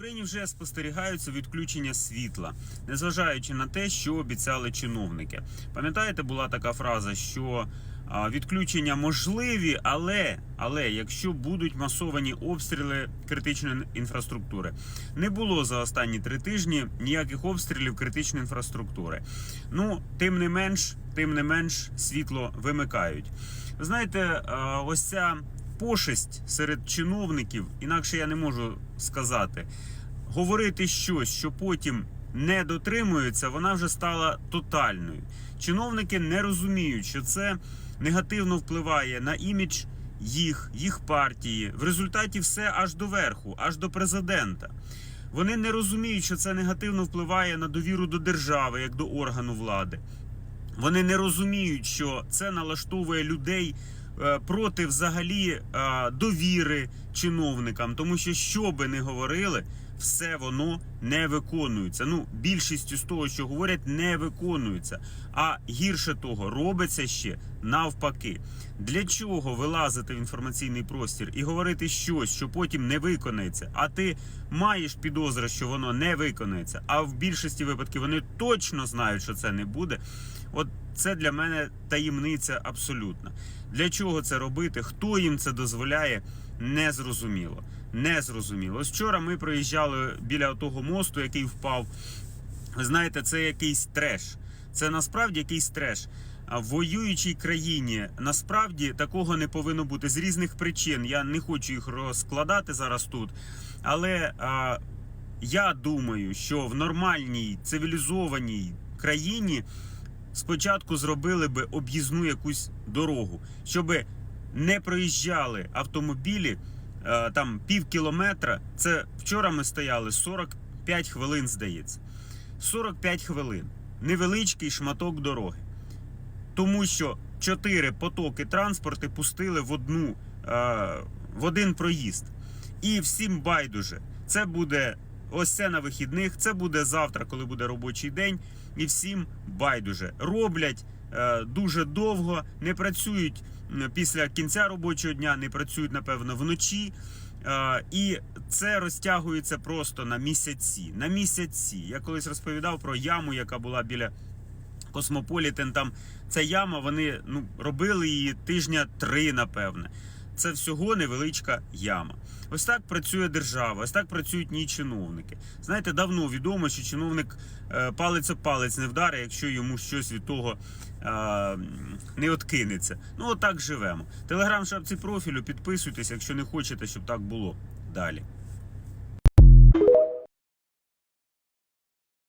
Україні вже спостерігаються відключення світла, незважаючи на те, що обіцяли чиновники. Пам'ятаєте, була така фраза, що відключення можливі, але, але якщо будуть масовані обстріли критичної інфраструктури, не було за останні три тижні ніяких обстрілів критичної інфраструктури. Ну, тим не менш, тим не менш, світло вимикають. Ви знаєте, ось ця пошесть серед чиновників, інакше я не можу сказати. Говорити щось, що потім не дотримується, вона вже стала тотальною. Чиновники не розуміють, що це негативно впливає на імідж їх, їх партії. В результаті все аж до верху, аж до президента. Вони не розуміють, що це негативно впливає на довіру до держави як до органу влади. Вони не розуміють, що це налаштовує людей проти взагалі е, довіри чиновникам, тому що що би не говорили, все воно не виконується. Ну, більшістю з того, що говорять, не виконується. А гірше того, робиться ще навпаки. Для чого вилазити в інформаційний простір і говорити щось, що потім не виконається? А ти маєш підозри, що воно не виконається. А в більшості випадків вони точно знають, що це не буде. От це для мене таємниця абсолютна. Для чого це робити? Хто їм це дозволяє? Незрозуміло. Незрозуміло. Ось вчора ми проїжджали біля того мосту, який впав. Ви знаєте, це якийсь треш. Це насправді якийсь треш. А в воюючій країні насправді такого не повинно бути з різних причин. Я не хочу їх розкладати зараз тут. Але а, я думаю, що в нормальній цивілізованій країні спочатку зробили би об'їзну якусь дорогу, щоб не проїжджали автомобілі е, там пів кілометра. Це вчора ми стояли 45 хвилин, здається. 45 хвилин. Невеличкий шматок дороги. Тому що чотири потоки транспорту пустили в одну е, в один проїзд. І всім байдуже. Це буде ось це на вихідних, це буде завтра, коли буде робочий день. І всім байдуже. Роблять е, дуже довго, не працюють після кінця робочого дня, не працюють, напевно, вночі. Е, і це розтягується просто на місяці. На місяці. Я колись розповідав про яму, яка була біля Космополітен. Там ця яма, вони ну, робили її тижня три, напевне. Це всього невеличка яма. Ось так працює держава, ось так працюють ні чиновники. Знаєте, давно відомо, що чиновник е, палець об палець не вдарить, якщо йому щось від того е, не откинеться. Ну, отак живемо. Телеграм шапці профілю, підписуйтесь, якщо не хочете, щоб так було далі.